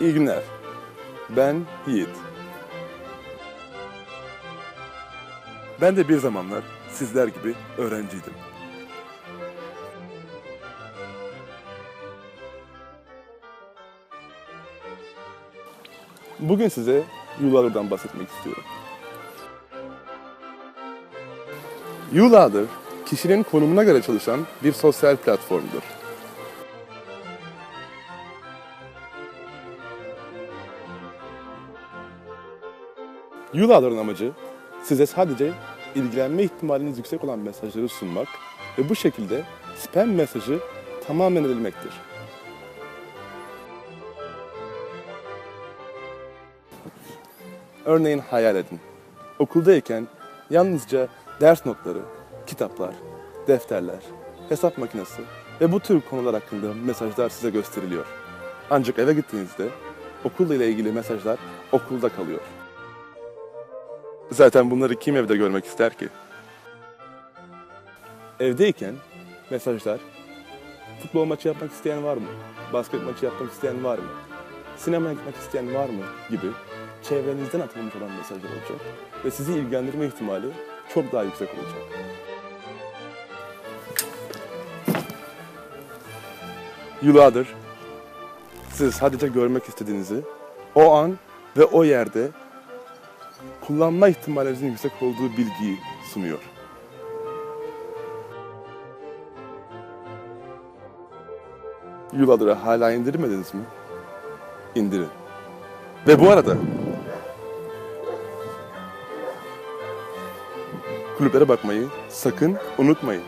İyi günler. Ben Yiğit. Ben de bir zamanlar sizler gibi öğrenciydim. Bugün size Yular'dan bahsetmek istiyorum. Yular'dır, kişinin konumuna göre çalışan bir sosyal platformdur. Yular'ın amacı size sadece ilgilenme ihtimaliniz yüksek olan mesajları sunmak ve bu şekilde spam mesajı tamamen edilmektir. Örneğin hayal edin. Okuldayken yalnızca ders notları, kitaplar, defterler, hesap makinesi ve bu tür konular hakkında mesajlar size gösteriliyor. Ancak eve gittiğinizde okulla ile ilgili mesajlar okulda kalıyor. Zaten bunları kim evde görmek ister ki? Evdeyken mesajlar futbol maçı yapmak isteyen var mı? Basket maçı yapmak isteyen var mı? Sinemaya gitmek isteyen var mı? gibi çevrenizden atılmış olan mesajlar olacak ve sizi ilgilendirme ihtimali çok daha yüksek olacak. Yıllardır siz sadece görmek istediğinizi o an ve o yerde kullanma ihtimalimizin yüksek olduğu bilgiyi sunuyor. Yuladır'ı hala indirmediniz mi? İndirin. Ve bu arada kulüplere bakmayı sakın unutmayın.